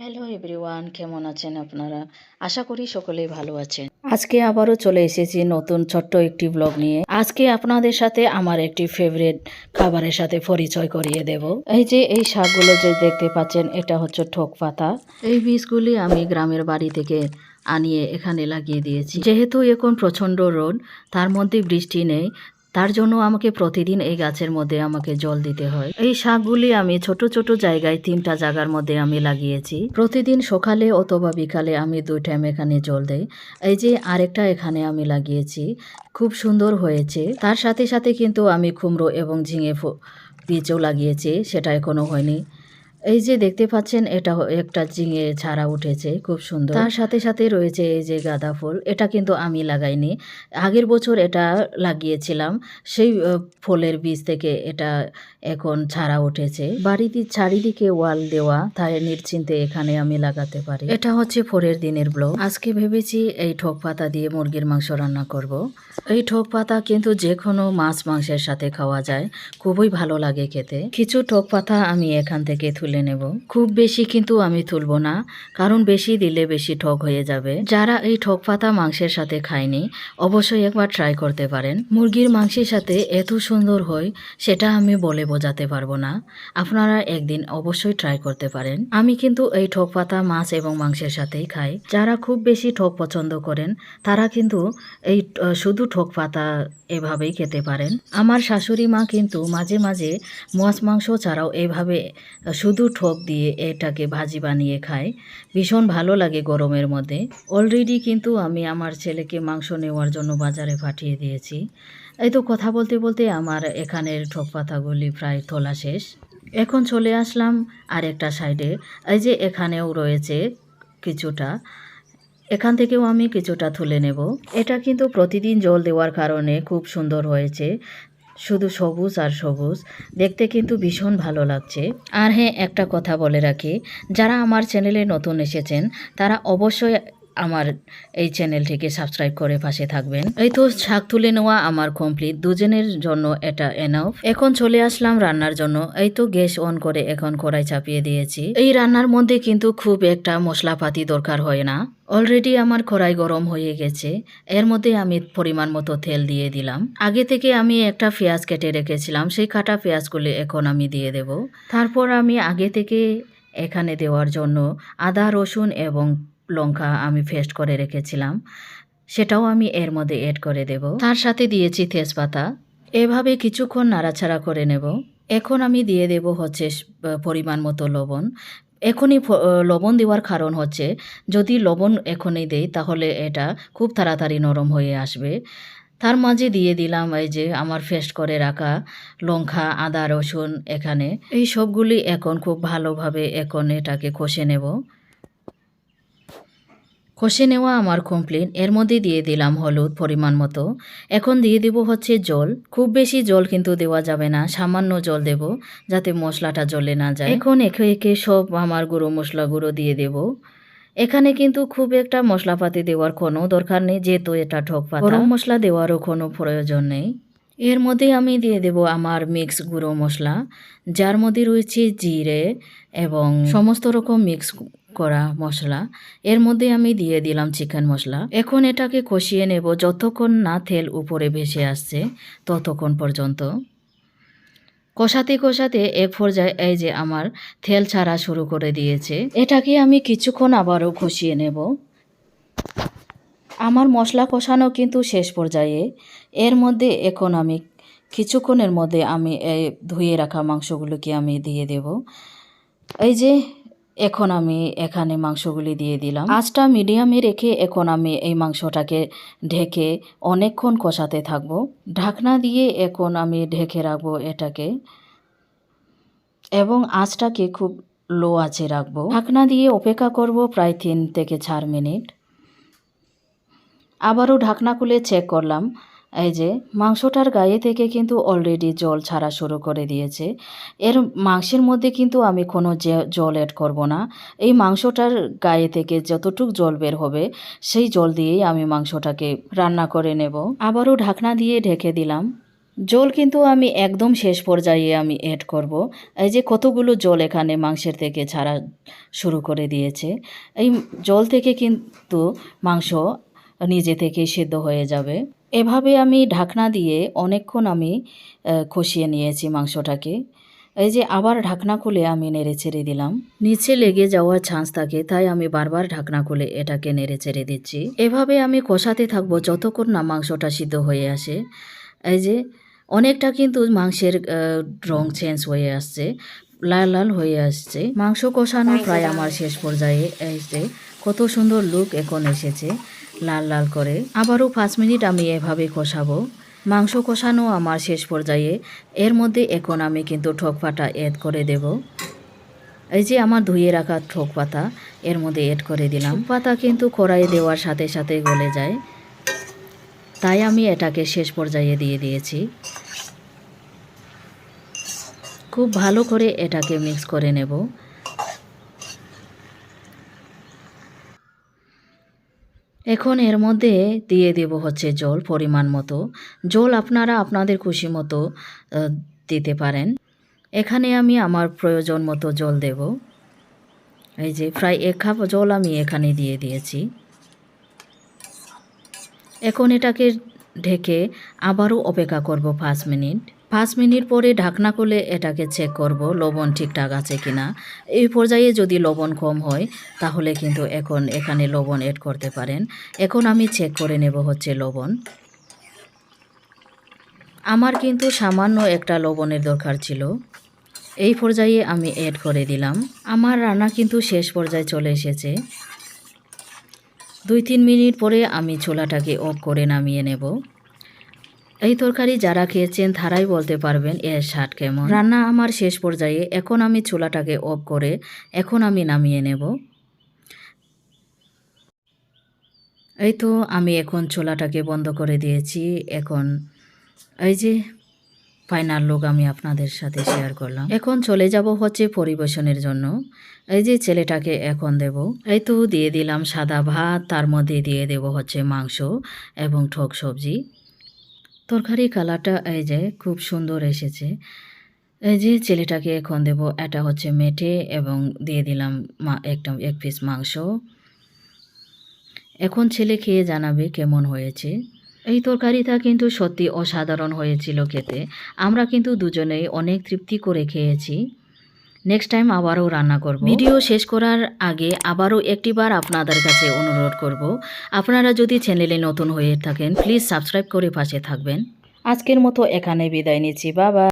Hello everyone, কেমন আছেন আপনারা? আশা করি সকলেই ভালো আছেন। আজকে আবারও চলে এসেছি নতুন ছোট্ট একটি ব্লগ নিয়ে। আজকে আপনাদের সাথে আমার একটি ফেভারিট খাবারের সাথে পরিচয় করিয়ে দেব। এই যে এই শাকগুলো যে দেখতে পাচ্ছেন, এটা হচ্ছে ঠোক পাতা। এই বীজগুলি আমি গ্রামের বাড়ি থেকে আনিয়ে এখানে লাগিয়ে দিয়েছি। যেহেতু এখন প্রচণ্ড রোদ, তার মধ্যে বৃষ্টি নেই তার জন্য আমাকে প্রতিদিন এই গাছের মধ্যে আমাকে জল দিতে হয়। এই শাকগুলি আমি ছোট ছোট জায়গায় তিনটা জায়গার মধ্যে আমি লাগিয়েছি। প্রতিদিন সকালে অথবা বিকালে আমি দুই টাইম এখানে জল দেই। এই যে আরেকটা এখানে আমি লাগিয়েছি, খুব সুন্দর হয়েছে। তার সাথে সাথে কিন্তু আমি কুমড়ো এবং ঝিঙে বীজও লাগিয়েছি, সেটা এখনও হয়নি। এই যে দেখতে পাচ্ছেন, এটা একটা ঝিঙে ছাড়া উঠেছে, খুব সুন্দর। তার সাথে সাথে রয়েছে এই যে গাঁদা ফুল, এটা কিন্তু আমি লাগাইনি। আগের বছর এটা লাগিয়েছিলাম, সেই ফুলের বীজ থেকে এটা এখন ছাড়া উঠেছে। বাড়িতে চারিদিকে ওয়াল দেওয়া, তাই নিশ্চিন্তে এখানে আমি লাগাতে পারি। এটা হচ্ছে ফোরের দিনের ব্লগ। আজকে ভেবেছি এই ঠোক পাতা দিয়ে মুরগির মাংস রান্না করব। এই ঠোক পাতা কিন্তু যে কোনো মাছ, মাংসের সাথে খাওয়া যায়, খুবই ভালো লাগে খেতে। কিছু ঠোক পাতা আমি এখান থেকে তুলে নেব। খুব বেশি কিন্তু আমি তুলবো না, কারণ বেশি দিলে বেশি ঠক হয়ে যাবে। যারা এই ঠক পাতা মাংসের সাথে খায়নি, অবশ্যই একবার ট্রাই করতে পারেন। মুরগির মাংসের সাথে এত সুন্দর হয়, সেটা আমি বলে বোঝাতে পারব না। আপনারা একদিন অবশ্যই ট্রাই করতে পারেন। আমি কিন্তু এই ঠক পাতা মাছ এবং মাংসের সাথেই খাই। যারা খুব বেশি ঠক পছন্দ করেন, তারা কিন্তু এই শুধু ঠক পাতা এভাবেই খেতে পারেন। আমার শাশুড়ি মা কিন্তু মাঝে মাঝে মাছ মাংস ছাড়াও এভাবে শুধু ঠোক দিয়ে এটাকে ভাজি বানিয়ে খায় ভীষণ ভালো লাগে গরমের মধ্যে। অলরেডি কিন্তু আমি আমার ছেলেকে মাংস নেওয়ার জন্য বাজারে পাঠিয়ে দিয়েছি। এই তো কথা বলতে বলতে আমার এখানের ঠোক পাতাগুলি প্রায় তোলা শেষ। এখন চলে আসলাম আরেকটা সাইডে এই যে এখানেও রয়েছে কিছুটা। এখান থেকেও আমি কিছুটা তুলে নেব। এটা কিন্তু প্রতিদিন জল দেওয়ার কারণে খুব সুন্দর হয়েছে। শুধু সবুজ আর সবুজ। দেখতে কিন্তু ভীষণ ভালো লাগছে। আর হ্যাঁ একটা কথা বলে রাখি। যারা আমার চ্যানেলে নতুন এসেছেন, তারা অবশ্যই আমার এই চ্যানেলটিকে সাবস্ক্রাইব করে পাশে থাকবেন। এই তো শাক তুলে নেওয়া আমার কমপ্লিট দুজনের জন্য এটা এনাফ এখন চলে আসলাম রান্নার জন্য। এই তো গ্যাস অন করে এখন কড়াই চাপিয়ে দিয়েছি। এই রান্নার মধ্যে কিন্তু খুব একটা মশলাপাতি দরকার হয় না। অলরেডি আমার কড়াই গরম হয়ে গেছে। এর মধ্যে আমি পরিমাণ মতো তেল দিয়ে দিলাম। আগে থেকে আমি একটা পেঁয়াজ কেটে রেখেছিলাম। সেই কাটা পেঁয়াজগুলি এখন আমি দিয়ে দেব। তারপর আমি আগে থেকে এখানে দেওয়ার জন্য আদা, রসুন এবং লঙ্কা আমি ফেস্ট করে রেখেছিলাম, সেটাও আমি এর মধ্যে এড করে দেব। তার সাথে দিয়েছি তেজপাতা, এভাবে কিছুক্ষণ নাড়াচাড়া করে নেব। এখন আমি দিয়ে দেব হচ্ছে পরিমাণ মতো লবণ। এখনই লবণ দেওয়ার কারণ হচ্ছে, যদি লবণ এখনই দেই তাহলে এটা খুব তাড়াতাড়ি নরম হয়ে আসবে। তার মাঝে দিয়ে দিলাম এই যে আমার ফেস্ট করে রাখা লঙ্কা, আদা, রসুন এখানে। এই সবগুলি এখন খুব ভালোভাবে এখন এটাকে কষে নেব। কষে নেওয়া আমার কমপ্লেন এর মধ্যে দিয়ে দিলাম হলুদ পরিমাণ মতো। এখন দিয়ে দিব হচ্ছে জল। খুব বেশি জল কিন্তু দেওয়া যাবে না, সামান্য জল দেব যাতে মশলাটা জ্বলে না যায়। এখন একে একে সব আমার গুঁড়ো মশলা গুঁড়ো দিয়ে দেব। এখানে কিন্তু খুব একটা মশলাপাতি দেওয়ার কোনো দরকার নেই, যেহেতু এটা ঠক পাতা গরম মশলা দেওয়ারও কোনো প্রয়োজন নেই। এর মধ্যে আমি দিয়ে দেব আমার মিক্স গুঁড়ো মশলা, যার মধ্যে রয়েছে জিরে এবং সমস্ত রকম মিক্স করা মশলা। এর মধ্যে আমি দিয়ে দিলাম চিকেন মশলা। এখন এটাকে কষিয়ে নেব যতক্ষণ না তেল উপরে ভেসে আসছে ততক্ষণ পর্যন্ত। কষাতে কষাতে এক পর্যায়ে এই যে আমার তেল ছাড়া শুরু করে দিয়েছে, এটাকে আমি কিছুক্ষণ আবারও কষিয়ে নেব। আমার মশলা কষানো কিন্তু শেষ পর্যায়ে। এর মধ্যে এখন আমি, কিছুক্ষণের মধ্যে আমি এই ধুয়ে রাখা মাংসগুলোকে আমি দিয়ে দেব। এই যে, এখন আমি এখানে মাংসগুলি দিয়ে দিলাম। আঁচটা মিডিয়ামে রেখে এখন আমি এই মাংসটাকে ঢেকে অনেকক্ষণ কষাতে থাকব। ঢাকনা দিয়ে এখন আমি ঢেকে রাখব এটাকে। এবং আঁচটাকে খুব লো আঁচে রাখব। ঢাকনা দিয়ে অপেক্ষা করব প্রায় তিন থেকে চার মিনিট। আবারও ঢাকনা খুলে চেক করলাম। এই যে, মাংসটার গায়ে থেকে কিন্তু অলরেডি জল ছাড়া শুরু করে দিয়েছে। এর মাংসের মধ্যে কিন্তু আমি কোনো জল অ্যাড করব না। এই মাংসটার গায়ে থেকে যতটুক জল বের হবে, সেই জল দিয়েই আমি মাংসটাকে রান্না করে নেব। আবারও ঢাকনা দিয়ে ঢেকে দিলাম। জল কিন্তু আমি একদম শেষ পর্যায়ে আমি অ্যাড করব। এই যে, কতগুলো জল এখানে মাংসের থেকে ছাড়া শুরু করে দিয়েছে। এই জল থেকে কিন্তু মাংস নিজে থেকে সিদ্ধ হয়ে যাবে। এভাবে আমি ঢাকনা দিয়ে অনেকক্ষণ আমি খসিয়ে নিয়েছি মাংসটাকে। এই যে আবার ঢাকনা খুলে আমি নেড়ে ছেড়ে দিলাম। নিচে লেগে যাওয়ার চান্স থাকে, তাই আমি বারবার ঢাকনা খুলে এটাকে নেড়ে ছেড়ে দিচ্ছি। এভাবে আমি কষাতে থাকব যতক্ষণ না মাংসটা সিদ্ধ হয়ে আসে। এই যে অনেকটা কিন্তু মাংসের রং চেঞ্জ হয়ে আসছে লাল লাল হয়ে আসছে। মাংস কষানো প্রায় আমার শেষ পর্যায়ে যে কত সুন্দর লুক এখন এসেছে লাল লাল করে। আবারও পাঁচ মিনিট আমি এভাবে কষাবো। মাংস কষানো আমার শেষ পর্যায়ে। এর মধ্যে এখন আমি কিন্তু ঠক পাতা এড করে দেব। এই যে আমার ধুয়ে রাখা ঠোক পাতা এর মধ্যে এড করে দিলাম। পাতা কিন্তু কড়াইয়ে দেওয়ার সাথে সাথে গলে যায়। তাই আমি এটাকে শেষ পর্যায়ে দিয়ে দিয়েছি। খুব ভালো করে এটাকে মিক্স করে নেব। এখন এর মধ্যে দিয়ে দেব হচ্ছে জল পরিমাণ মতো। জল আপনারা আপনাদের খুশি মতো দিতে পারেন। এখানে আমি আমার প্রয়োজন মতো জল দেব। এই যে প্রায় এক কাপ জল আমি এখানে দিয়ে দিয়েছি। এখন এটাকে ঢেকে আবারও অপেক্ষা করব পাঁচ মিনিট। পাঁচ মিনিট পরে ঢাকনা খুলে এটাকে চেক করব লবণ ঠিকঠাক আছে কিনা। এই পর্যায়ে যদি লবণ কম হয়, তাহলে কিন্তু এখন এখানে লবণ এড করতে পারেন। এখন আমি চেক করে নেব হচ্ছে লবণ। আমার কিন্তু সামান্য একটা লবণের দরকার ছিল। এই পর্যায়ে আমি এড করে দিলাম। আমার রান্না কিন্তু শেষ পর্যায়ে চলে এসেছে। দুই তিন মিনিট পরে আমি ছোলাটাকে অফ করে নামিয়ে নেব। এই তরকারি যারা খেয়েছেন তারাই বলতে পারবেন এর স্বাদ কেমন। রান্না আমার শেষ পর্যায়ে এখন আমি ছোলাটাকে অফ করে এখন আমি নামিয়ে নেব। এই তো আমি এখন ছোলাটাকে বন্ধ করে দিয়েছি। এখন এই যে ফাইনাল লুক আমি আপনাদের সাথে শেয়ার করলাম। এখন চলে যাব হচ্ছে পরিবেশনের জন্য। এই যে ছেলেটাকে এখন দেব, এই তো দিয়ে দিলাম সাদা ভাত, তার মধ্যে দিয়ে দেব হচ্ছে মাংস এবং ঠক সবজি। তরকারি কালারটা এই যে খুব সুন্দর এসেছে। এই যে ছেলেটাকে এখন দেব, এটা হচ্ছে মেটে এবং দিয়ে দিলাম মা, একটা, এক পিস মাংস। এখন ছেলে খেয়ে জানাবে কেমন হয়েছে। এই তরকারিটা কিন্তু সত্যি অসাধারণ হয়েছিল খেতে। আমরা কিন্তু দুজনেই অনেক তৃপ্তি করে খেয়েছি। নেক্সট টাইম আবারও রান্না করব। ভিডিও শেষ করার আগে আবারও একটিবার আপনাদের কাছে অনুরোধ করব। আপনারা যদি চ্যানেলে নতুন হয়ে থাকেন প্লিজ সাবস্ক্রাইব করে পাশে থাকবেন। আজকের মতো এখানে বিদায় নিচ্ছি। বাবা